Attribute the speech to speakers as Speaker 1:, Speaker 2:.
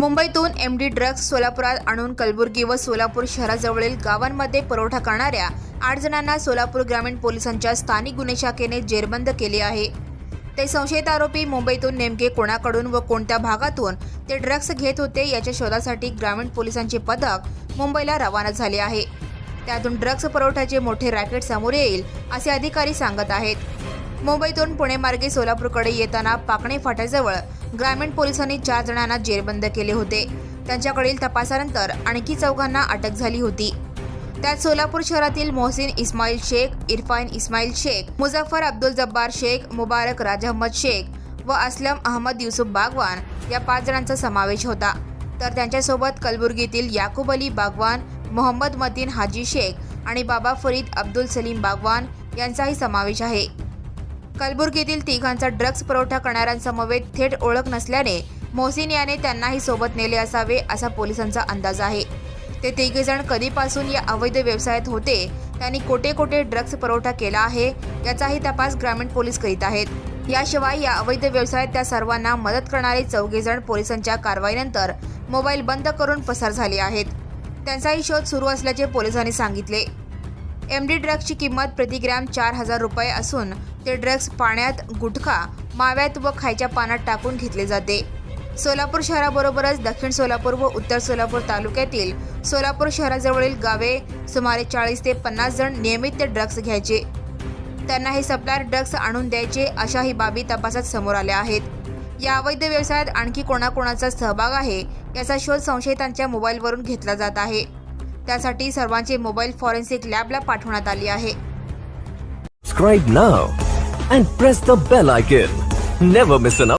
Speaker 1: मुंबईतून M D drugs सोलापुरात आणून कलबुर्गी व सोलापूर शहराजवळील गावांमध्ये पुरवठा करणाऱ्या आठ जणांना सोलापूर ग्रामीण पोलिसांच्या स्थानिक गुन्हे शाखेने जेरबंद केले आहे. ते संशयित आरोपी मुंबईतून नेमके कोणाकडून व कोणत्या भागातून ते ड्रग्ज घेत होते याच्या शोधासाठी ग्रामीण पोलिसांचे पथक मुंबईला रवाना झाले आहे. त्यातून ड्रग्ज पुरवठ्याचे मोठे रॅकेट समोर येईल असे अधिकारी सांगत आहेत. मुंबईतून पुणे मार्गे सोलापूरकडे येताना पाकणे फाट्याजवळ ग्रामीण पोलिसांनी चार जणांना जेरबंद केले होते. त्यांच्याकडील तपासानंतर आणखी चौघांना अटक झाली होती. त्यात सोलापूर शहरातील मोहसिन इस्माईल शेख इरफान इस्माईल शेख मुझफ्फर अब्दुल जब्बार शेख मुबारक राज अहमद शेख व असलम अहमद युसुफ बागवान या पाच जणांचा समावेश होता. तर त्यांच्यासोबत कलबुर्गीतील याकूब अली बागवान मोहम्मद मतीन हाजी शेख आणि बाबा फरीद अब्दुल सलीम बागवान यांचाही समावेश आहे. कलबुर्गीतील तिघांचा ड्रग्ज पुरवठा करणाऱ्यांसमवेत थेट ओळख नसल्याने मोहसिन याने त्यांनाही सोबत नेले असावे असा पोलिसांचा अंदाज आहे. ते तिघेजण कधीपासून या अवैध व्यवसायात होते त्यांनी कोठे कोठे ड्रग्ज पुरवठा केला आहे याचाही तपास ग्रामीण पोलीस करीत आहेत. याशिवाय या अवैध व्यवसायात त्या सर्वांना मदत करणारे चौघेजण पोलिसांच्या कारवाईनंतर मोबाईल बंद करून पसार झाले आहेत. त्यांचाही शोध सुरू असल्याचे पोलिसांनी सांगितले. एम डी ड्रग्सची किंमत प्रतिग्रॅम चार हजार रुपये असून ते ड्रग्स पाण्यात गुटखा माव्यात व खायच्या पानात टाकून घेतले जाते. सोलापूर शहराबरोबरच दक्षिण सोलापूर व उत्तर सोलापूर तालुक्यातील सोलापूर शहराजवळील गावे सुमारे चाळीस ते पन्नास जण नियमित ते ड्रग्स घ्यायचे. त्यांना हे सप्लायर ड्रग्स आणून द्यायचे अशाही बाबी तपासात समोर आल्या आहेत. या अवैध व्यवसायात आणखी कोणाकोणाचा सहभाग आहे याचा शोध संशयितांच्या मोबाईलवरून घेतला जात आहे. त्यासाठी सर्वांचे मोबाईल फॉरेन्सिक लॅबला पाठवण्यात आली आहे.